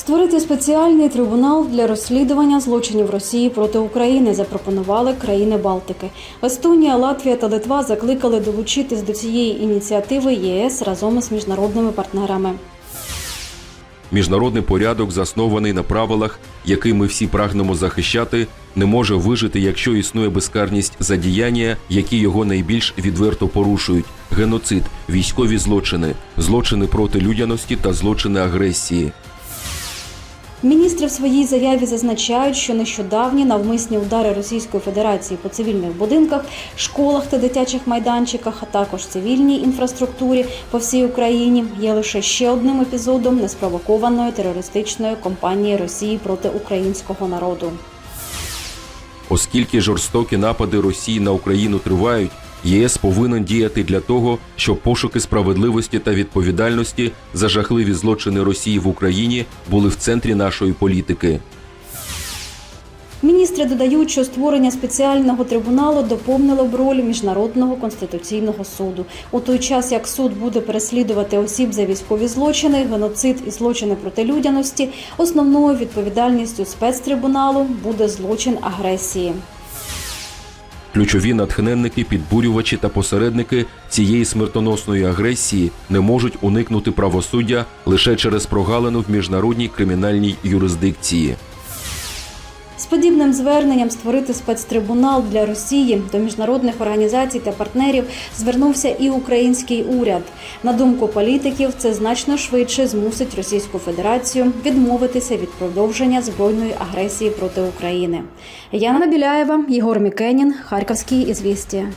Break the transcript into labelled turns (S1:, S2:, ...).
S1: Створити спеціальний трибунал для розслідування злочинів Росії проти України запропонували країни Балтики. Естонія, Латвія та Литва закликали долучитись до цієї ініціативи ЄС разом із міжнародними партнерами.
S2: Міжнародний порядок, заснований на правилах, які ми всі прагнемо захищати, не може вижити, якщо існує безкарність за діяння, які його найбільш відверто порушують: геноцид, військові злочини, злочини проти людяності та злочини агресії.
S1: Міністри в своїй заяві зазначають, що нещодавні навмисні удари Російської Федерації по цивільних будинках, школах та дитячих майданчиках, а також цивільній інфраструктурі по всій Україні є лише ще одним епізодом неспровокованої терористичної кампанії Росії проти українського народу.
S2: Оскільки жорстокі напади Росії на Україну тривають, ЄС повинен діяти для того, щоб пошуки справедливості та відповідальності за жахливі злочини Росії в Україні були в центрі нашої політики.
S1: Міністри додають, що створення спеціального трибуналу доповнило б роль міжнародного конституційного суду. У той час як суд буде переслідувати осіб за військові злочини, геноцид і злочини проти людяності, основною відповідальністю спецтрибуналу буде злочин агресії.
S2: Ключові натхненники, підбурювачі та посередники цієї смертоносної агресії не можуть уникнути правосуддя лише через прогалину в міжнародній кримінальній юрисдикції.
S1: Подібним зверненням створити спецтрибунал для Росії до міжнародних організацій та партнерів звернувся і український уряд. На думку політиків, це значно швидше змусить Російську Федерацію відмовитися від продовження збройної агресії проти України. Яна Біляєва, Єгор Мікенін, Харківські ізвістія.